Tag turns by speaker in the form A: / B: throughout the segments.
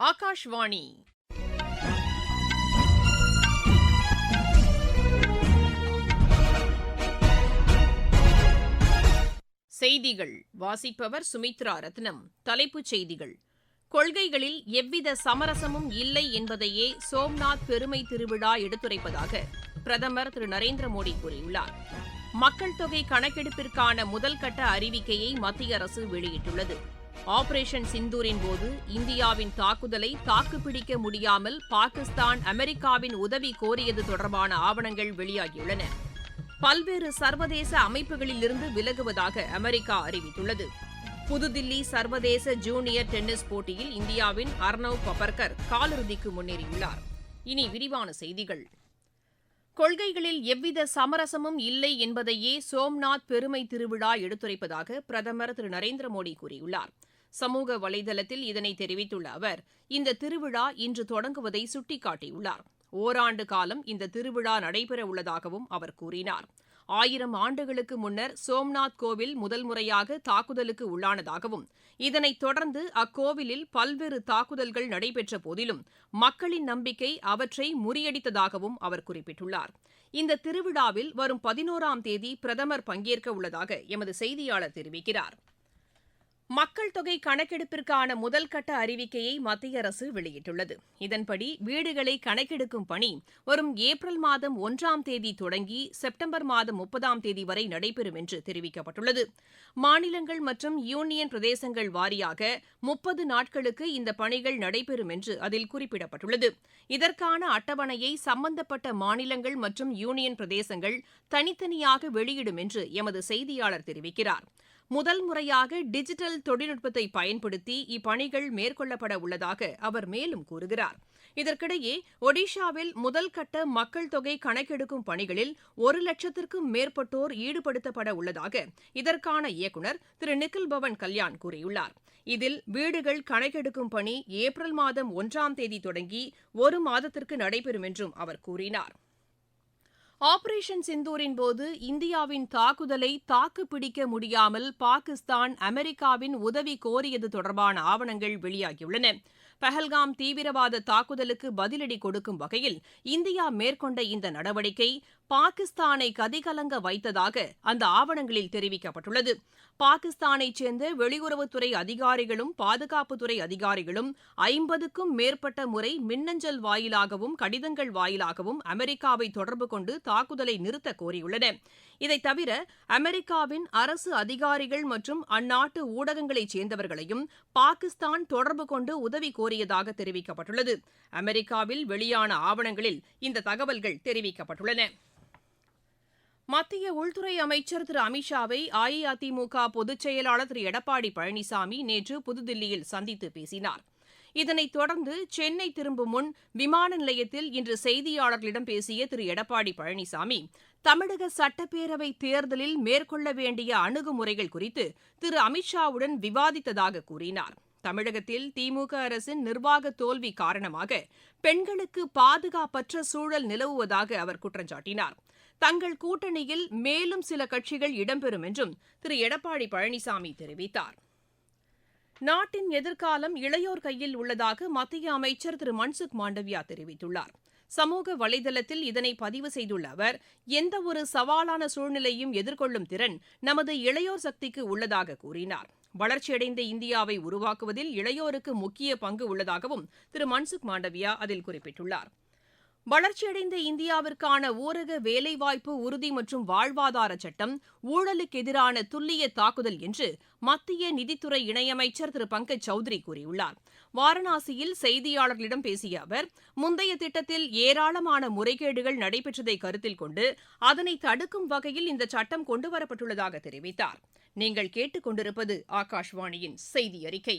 A: ஆகாஷ்வாணி. செய்திகள். வாசிப்பவர் சுமித்ரா ரத்னம். தலைப்புச் செய்திகள். கொள்கைகளில் எவ்வித சமரசமும் இல்லை என்பதையே சோம்நாத் பெருமை திருவிழா எடுத்துரைப்பதாக பிரதமர் திரு. நரேந்திர மோடி கூறியுள்ளார். மக்கள் தொகை கணக்கெடுப்பிற்கான முதல் கட்ட அறிவிக்கையை மத்திய அரசு வெளியிட்டுள்ளது. ஆபரேஷன் சிந்தூரின் போது இந்தியாவின் தாக்குதலை தாக்குப்பிடிக்க முடியாமல் பாகிஸ்தான் அமெரிக்காவின் உதவி கோரியது தொடர்பான ஆவணங்கள் வெளியாகியுள்ளன. பல்வேறு சர்வதேச அமைப்புகளிலிருந்து விலகுவதாக அமெரிக்கா அறிவித்துள்ளது. புதுதில்லி சர்வதேச ஜூனியர் டென்னிஸ் போட்டியில் இந்தியாவின் அர்னவ் பபர்கர் காலிறுதிக்கு முன்னேறியுள்ளார். இனி விரிவான செய்திகள். கொள்கைகளில் எவ்வித சமரசமும் இல்லை என்பதையே சோம்நாத் பெருமை திருவிழா எடுத்துரைப்பதாக பிரதமர் திரு நரேந்திர மோடி கூறியுள்ளார். சமூக வலைதளத்தில் இதனை தெரிவித்துள்ள அவர் இந்த திருவிழா இன்று தொடங்குவதை சுட்டிக்காட்டியுள்ளார். ஓராண்டு காலம் இந்த திருவிழா நடைபெற உள்ளதாகவும் அவர் கூறினார். ஆயிரம் ஆண்டுகளுக்கு முன்னர் சோம்நாத் கோவில் முதல் முறையாக தாக்குதலுக்கு உள்ளானதாகவும் இதனைத் தொடர்ந்து அக்கோவிலில் பல்வேறு தாக்குதல்கள் நடைபெற்ற போதிலும் மக்களின் நம்பிக்கை அவற்றை முறியடித்ததாகவும் அவர் குறிப்பிட்டுள்ளார். இந்த திருவிழாவில் வரும் பதினோராம் தேதி பிரதமர் பங்கேற்க உள்ளதாக எமது செய்தியாளர் தெரிவிக்கிறார். மக்கள் தொகை கணக்கெடுப்பிற்கான முதல் கட்ட அறிவிக்கையை மத்திய அரசு வெளியிட்டுள்ளது. இதன்படி வீடுகளை கணக்கெடுக்கும் பணி வரும் ஏப்ரல் மாதம் ஒன்றாம் தேதி தொடங்கி செப்டம்பர் மாதம் முப்பதாம் தேதி வரை நடைபெறும் என்று தெரிவிக்கப்பட்டுள்ளது. மாநிலங்கள் மற்றும் யூனியன் பிரதேசங்கள் வாரியாக முப்பது நாட்களுக்கு இந்த பணிகள் நடைபெறும் என்று அதில் குறிப்பிடப்பட்டுள்ளது. இதற்கான அட்டவணையை சம்பந்தப்பட்ட மாநிலங்கள் மற்றும் யூனியன் பிரதேசங்கள் தனித்தனியாக வெளியிடும் என்று எமது செய்தியாளர் தெரிவிக்கிறார். முதல் முறையாக டிஜிட்டல் தொழில்நுட்பத்தை பயன்படுத்தி இப்பணிகள் மேற்கொள்ளப்பட உள்ளதாக அவர் மேலும் கூறுகிறார். இதற்கிடையே ஒடிஷாவில் முதல் கட்ட மக்கள் தொகை கணக்கெடுக்கும் பணிகளில் ஒரு லட்சத்திற்கும் மேற்பட்டோர் ஈடுபடுத்தப்பட உள்ளதாக இதற்கான இயக்குநர் திரு. நிக்கில் பவன் கல்யாண் கூறியுள்ளார். இதில் வீடுகள் கணக்கெடுக்கும் பணி ஏப்ரல் மாதம் ஒன்றாம் தேதி தொடங்கி ஒரு மாதத்திற்கு நடைபெறும் என்றும் அவர் கூறினார். ஆபரேஷன் சிந்தூரின் போது இந்தியாவின் தாக்குதலை தாக்குப்பிடிக்க முடியாமல் பாகிஸ்தான் அமெரிக்காவின் உதவி கோரியது தொடர்பான ஆவணங்கள் வெளியாகியுள்ளன. பஹல்காம் தீவிரவாத தாக்குதலுக்கு பதிலடி கொடுக்கும் வகையில் இந்தியா மேற்கொண்ட இந்த நடவடிக்கை பாகிஸ்தானை கதிகலங்க வைத்ததாக அந்த ஆவணங்களில் தெரிவிக்கப்பட்டுள்ளது. பாகிஸ்தானைச் சேர்ந்த வெளியுறவுத்துறை அதிகாரிகளும் பாதுகாப்புத்துறை அதிகாரிகளும் ஐம்பதுக்கும் மேற்பட்ட முறை மின்னஞ்சல் வாயிலாகவும் கடிதங்கள் வாயிலாகவும் அமெரிக்காவை தொடர்பு கொண்டு தாக்குதலை நிறுத்த கோரியுள்ளன. இதைத் தவிர அமெரிக்காவின் அரசு அதிகாரிகள் மற்றும் அந்நாட்டு ஊடகங்களைச் சேர்ந்தவர்களையும் பாகிஸ்தான் தொடர்பு கொண்டு உதவி கோரி கோரியதாக தெரிவிக்கப்பட்டுள்ளது. அமெரிக்காவில் வெளியான ஆவணங்களில் இந்த தகவல்கள் தெரிவிக்கப்பட்டுள்ளன. மத்திய உள்துறை அமைச்சர் திரு அமித்ஷாவை அஇஅதிமுக பொதுச் செயலாளர் திரு எடப்பாடி பழனிசாமி நேற்று புதுதில்லியில் சந்தித்து பேசினார். இதனைத் தொடர்ந்து சென்னை திரும்பும் முன் விமான நிலையத்தில் இன்று செய்தியாளர்களிடம் பேசிய திரு எடப்பாடி பழனிசாமி தமிழக சட்டப்பேரவை தேர்தலில் மேற்கொள்ள வேண்டிய அணுகுமுறைகள் குறித்து திரு அமித்ஷாவுடன் விவாதித்ததாக கூறினார். தமிழகத்தில் திமுக அரசின் நிர்வாக தோல்வி காரணமாக பெண்களுக்கு பாதுகாப்பற்ற சூழல் நிலவுவதாக அவர் குற்றம் சாட்டினார். தங்கள் கூட்டணியில் மேலும் சில கட்சிகள் இடம்பெறும் என்றும் திரு. எடப்பாடி பழனிசாமி தெரிவித்தார். நாட்டின் எதிர்காலம் இளையோர் கையில் உள்ளதாக மத்திய அமைச்சர் திரு. மன்சுக் மாண்டவியா தெரிவித்துள்ளார். சமூக வலைதளத்தில் இதனை பதிவு செய்துள்ள அவர் எந்தவொரு சவாலான சூழ்நிலையும் எதிர்கொள்ளும் திறன் நமது இளையோர் சக்திக்கு உள்ளதாக கூறினார். வளர்ச்சியடைந்த இந்தியாவை உருவாக்குவதில் இளையோருக்கு முக்கிய பங்கு உள்ளதாகவும் திரு மன்சுக் மாண்டவியா அதில் குறிப்பிட்டுள்ளார். வளர்ச்சியடைந்த இந்தியாவிற்கான ஊரக வேலைவாய்ப்பு உறுதி மற்றும் வாழ்வாதார சட்டம் ஊழலுக்கு எதிரான துல்லிய தாக்குதல் என்று மத்திய நிதித்துறை இணையமைச்சர் திரு பங்கஜ் சௌத்ரி கூறியுள்ளார். வாரணாசியில் செய்தியாளர்களிடம் பேசிய அவர் முந்தைய திட்டத்தில் ஏராளமான முறைகேடுகள் நடைபெற்றதை கருத்தில் கொண்டு அதனை தடுக்கும் வகையில் இந்த சட்டம் கொண்டுவரப்பட்டுள்ளதாக தெரிவித்தார். நீங்கள் கேட்டுக்கொண்டிருப்பது ஆகாஷ்வாணியின் செய்தி அறிக்கை.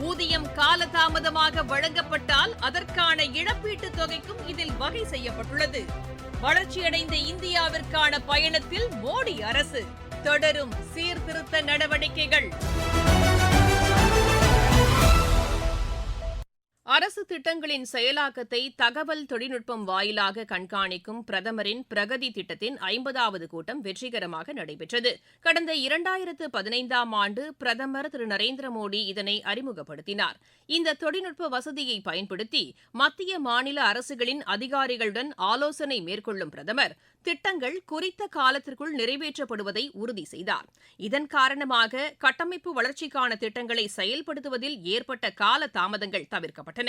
A: ஊதியம் காலதாமதமாக வழங்கப்பட்டால் அதற்கான தொகைக்கும் இதில் வகை செய்யப்பட்டுள்ளது. வளர்ச்சியடைந்த இந்தியாவிற்கான பயணத்தில் மோடி அரசு தொடரும் சீர்திருத்த நடவடிக்கைகள். அரசு திட்டங்களின் செயலாக்கத்தை தகவல் தொழில்நுட்பம் வாயிலாக கண்காணிக்கும் பிரதமரின் பிரகதி திட்டத்தின் ஐம்பதாவது கூட்டம் வெற்றிகரமாக நடைபெற்றது. கடந்த இரண்டாயிரத்து பதினைந்தாம் ஆண்டு பிரதமர் திரு. நரேந்திர மோடி இதனை அறிமுகப்படுத்தினார். இந்த தொழில்நுட்ப வசதியை பயன்படுத்தி மத்திய மாநில அரசுகளின் அதிகாரிகளுடன் ஆலோசனை மேற்கொள்ளும் பிரதமர் திட்டங்கள் குறித்த காலத்திற்குள் நிறைவேற்றப்படுவதை உறுதி செய்தார். இதன் காரணமாக கட்டமைப்பு வளர்ச்சிக்கான திட்டங்களை செயல்படுத்துவதில் ஏற்பட்ட கால தாமதங்கள் தவிர்க்கப்பட்டன.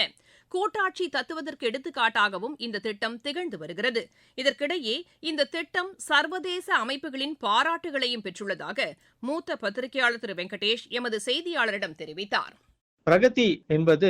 A: கூட்டாட்சி தத்துவதற்கு எடுத்துக்காட்டாகவும் இந்த திட்டம் திகழ்ந்து வருகிறது. இதற்கிடையே இந்த திட்டம் சர்வதேச அமைப்புகளின் பாராட்டுகளையும் பெற்றுள்ளதாக மூத்த பத்திரிகையாளர் திரு வெங்கடேஷ் எமது செய்தியாளரிடம் தெரிவித்தார்.
B: பிரகதி என்பது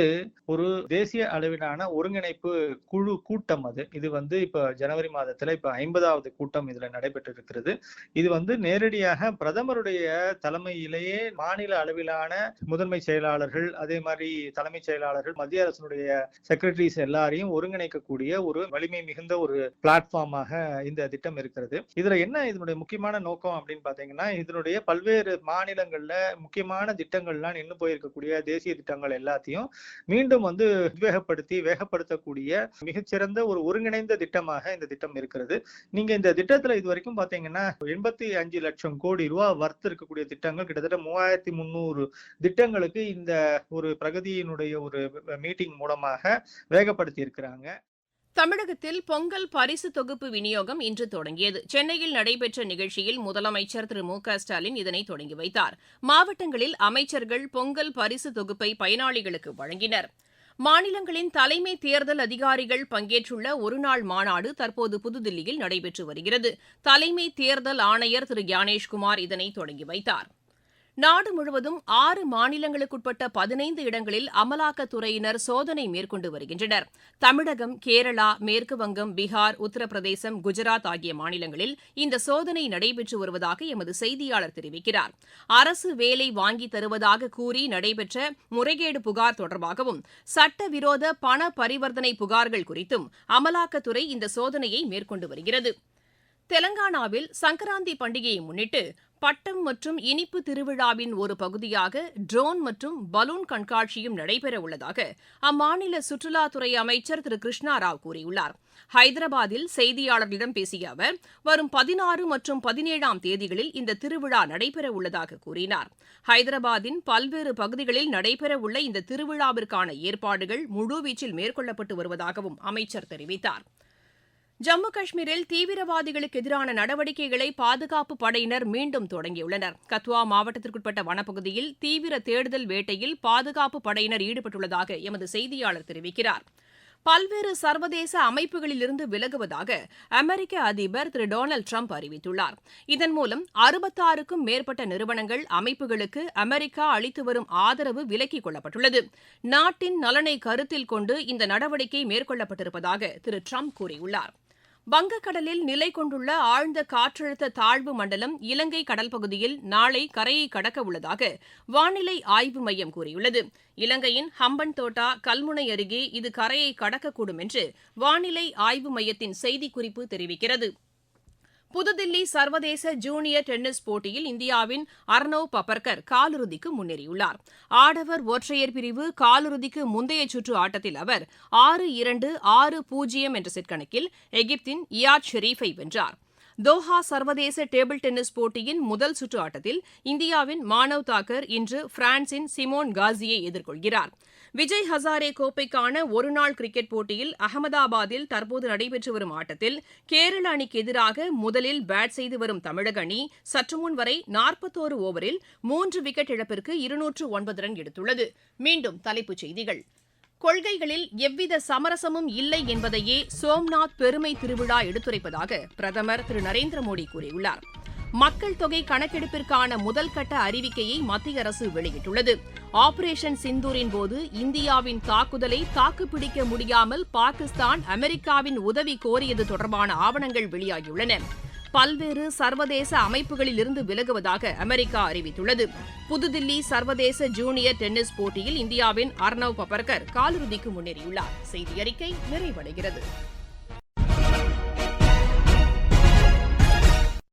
B: ஒரு தேசிய அளவிலான ஒருங்கிணைப்பு குழு கூட்டம் அது. இது வந்து இப்ப ஜனவரி மாதத்துல இப்ப ஐம்பதாவது கூட்டம் இதுல நடைபெற்று இருக்கிறது இது வந்து நேரடியாக பிரதமருடைய தலைமையிலேயே மாநில அளவிலான முதன்மை செயலாளர்கள் அதே மாதிரி தலைமைச் செயலாளர்கள் மத்திய அரசினுடைய செக்ரட்டரிஸ் எல்லாரையும் ஒருங்கிணைக்கக்கூடிய ஒரு வலிமை மிகுந்த ஒரு பிளாட்ஃபார்மாக இந்த திட்டம் இருக்கிறது. இதுல என்ன இதனுடைய முக்கியமான நோக்கம் அப்படின்னு பாத்தீங்கன்னா இதனுடைய பல்வேறு மாநிலங்கள்ல முக்கியமான திட்டங்கள்லாம் நின்று போயிருக்கக்கூடிய தேசிய திட்டங்கள் எல்லாத்தையும் மீண்டும் வந்து உத்வேகப்படுத்தி வேகப்படுத்தக்கூடிய மிகச்சிறந்த ஒரு ஒருங்கிணைந்த திட்டமாக இந்த திட்டம் இருக்கிறது. நீங்க இந்த திட்டத்துல இது வரைக்கும் பாத்தீங்கன்னா எண்பத்தி அஞ்சு லட்சம் கோடி ரூபாய் வர்த்து இருக்கக்கூடிய திட்டங்கள் கிட்டத்தட்ட மூவாயிரத்தி முந்நூறு திட்டங்களுக்கு இந்த ஒரு பிரகதியினுடைய ஒரு மீட்டிங் மூலமாக வேகப்படுத்தி இருக்கிறாங்க
A: தமிழகத்தில் பொங்கல் பரிசு தொகுப்பு விநியோகம் இன்று தொடங்கியது. சென்னையில் நடைபெற்ற நிகழ்ச்சியில் முதலமைச்சர் திரு மு க ஸ்டாலின் இதனை தொடங்கி வைத்தார். மாவட்டங்களில் அமைச்சர்கள் பொங்கல் பரிசு தொகுப்பை பயனாளிகளுக்கு வழங்கினர். மாநிலங்களின் தலைமை தேர்தல் அதிகாரிகள் பங்கேற்றுள்ள ஒருநாள் மாநாடு தற்போது புதுதில்லியில் நடைபெற்று வருகிறது. தலைமை தேர்தல் ஆணையர் திரு ஞானேஷ்குமார் இதனை தொடங்கி வைத்தார். நாடு முழுவதும் ஆறு மாநிலங்களுக்குட்பட்ட பதினைந்து இடங்களில் அமலாக்கத்துறையினர் சோதனை மேற்கொண்டு வருகின்றனர். தமிழகம் கேரளா மேற்குவங்கம் பீகார் உத்தரப்பிரதேசம் குஜராத் ஆகிய மாநிலங்களில் இந்த சோதனை நடைபெற்று வருவதாக எமது செய்தியாளர் தெரிவிக்கிறார். அரசு வேலை வாங்கி தருவதாக கூறி நடைபெற்ற முறைகேடு புகார் தொடர்பாகவும் சட்டவிரோத பண பரிவர்த்தனை புகார்கள் குறித்தும் அமலாக்கத்துறை இந்த சோதனையை மேற்கொண்டு வருகிறது. தெலங்கானாவில் சங்கராந்தி பண்டிகையை முன்னிட்டு பட்டம் மற்றும் இனிப்பு திருவிழாவின் ஒரு பகுதியாக ட்ரோன் மற்றும் பலூன் கண்காட்சியும் நடைபெற உள்ளதாக அம்மாநில சுற்றுலாத்துறை அமைச்சர் திரு. கிருஷ்ணா ராவ் கூறியுள்ளார். ஹைதராபாத்தில் செய்தியாளர்களிடம் பேசிய அவர் வரும் பதினாறு மற்றும் பதினேழாம் தேதிகளில் இந்த திருவிழா நடைபெற உள்ளதாக கூறினார். ஹைதராபாத்தின் பல்வேறு பகுதிகளில் நடைபெறவுள்ள இந்த திருவிழாவிற்கான ஏற்பாடுகள் முழுவீச்சில் மேற்கொள்ளப்பட்டு வருவதாகவும் அமைச்சர் தெரிவித்தார். ஜம்மு காஷ்மீரில் தீவிரவாதிகளுக்கு எதிரான நடவடிக்கைகளை பாதுகாப்பு படையினர் மீண்டும் தொடங்கியுள்ளனர். கத்வா மாவட்டத்திற்குட்பட்ட வனப்பகுதியில் தீவிர தேடுதல் வேட்டையில் பாதுகாப்பு படையினர் ஈடுபட்டுள்ளதாக எமது செய்தியாளர் தெரிவிக்கிறார். பல்வேறு சர்வதேச அமைப்புகளிலிருந்து விலகுவதாக அமெரிக்க அதிபர் திரு டொனால்டு ட்ரம்ப் அறிவித்துள்ளார். இதன் மூலம் அறுபத்தாறுக்கும் மேற்பட்ட நிறுவனங்கள் அமைப்புகளுக்கு அமெரிக்கா அளித்து வரும் ஆதரவு விலக்கிக் கொள்ளப்பட்டுள்ளது. நாட்டின் நலனை கருத்தில் கொண்டு இந்த நடவடிக்கை மேற்கொள்ளப்பட்டிருப்பதாக திரு ட்ரம்ப் கூறியுள்ளார். வங்கக்கடலில் நிலை கொண்டுள்ள ஆழ்ந்த காற்றழுத்த தாழ்வு மண்டலம் இலங்கை கடல் பகுதியில் நாளை கரையை கடக்க உள்ளதாக வானிலை ஆய்வு மையம் கூறியுள்ளது. இலங்கையின் ஹம்பன் தோட்டா கல்முனை அருகே இது கரையை கடக்கக்கூடும் என்று வானிலை ஆய்வு மையத்தின் செய்திக்குறிப்பு தெரிவிக்கிறது. புதுதில்லி சர்வதேச ஜூனியர் டென்னிஸ் போட்டியில் இந்தியாவின் அர்னவ் பப்பர்கர் காலிறுதிக்கு முன்னேறியுள்ளார். ஆடவர் ஒற்றையர் பிரிவு காலிறுதிக்கு முந்தைய சுற்று ஆட்டத்தில் அவர் ஆறு இரண்டு ஆறு பூஜ்ஜியம் என்ற செட் கணக்கில் எகிப்தின் இயாத் ஷெரீஃபை வென்றார். தோஹா சர்வதேச டேபிள் டென்னிஸ் போட்டியின் முதல் சுற்று ஆட்டத்தில் இந்தியாவின் மானவ் தாக்கர் இன்று பிரான்சின் சிமோன் காசியை எதிர்கொள்கிறார். விஜய் ஹசாரே கோப்பைக்கான ஒருநாள் கிரிக்கெட் போட்டியில் அகமதாபாத்தில் தற்போது நடைபெற்று வரும் ஆட்டத்தில் கேரள அணிக்கு எதிராக முதலில் பேட் செய்து வரும் தமிழக அணி சற்றுமுன் வரை நாற்பத்தோரு ஓவரில் மூன்று விக்கெட் இழப்பிற்கு இருநூற்று ஒன்பது ரன் எடுத்துள்ளது. மீண்டும் தலைப்புச் செய்திகள். கொள்கைகளில் எவ்வித சமரசமும் இல்லை என்பதையே சோம்நாத் பெருமை திருவிழா எடுத்துரைப்பதாக பிரதமர் திரு. நரேந்திர மோடி கூறியுள்ளார். மக்கள் தொகை கணக்கெடுப்பிற்கான முதல் கட்ட அறிவிக்கையை மத்திய அரசு வெளியிட்டுள்ளது. ஆபரேஷன் சிந்தூரின் போது இந்தியாவின் தாக்குதலை தாக்குப்பிடிக்க முடியாமல் பாகிஸ்தான் அமெரிக்காவின் உதவி கோரியது தொடர்பான ஆவணங்கள் வெளியாகியுள்ளன. பல்வேறு சர்வதேச அமைப்புகளில் இருந்து விலகுவதாக அமெரிக்கா அறிவித்துள்ளது. புதுதில்லி சர்வதேச ஜூனியர் டென்னிஸ் போட்டியில் இந்தியாவின் அர்னவ் பபர்கர் காலிறுதிக்கு முன்னேறியுள்ளார். செய்தி அறிக்கை நிறைவடைகிறது.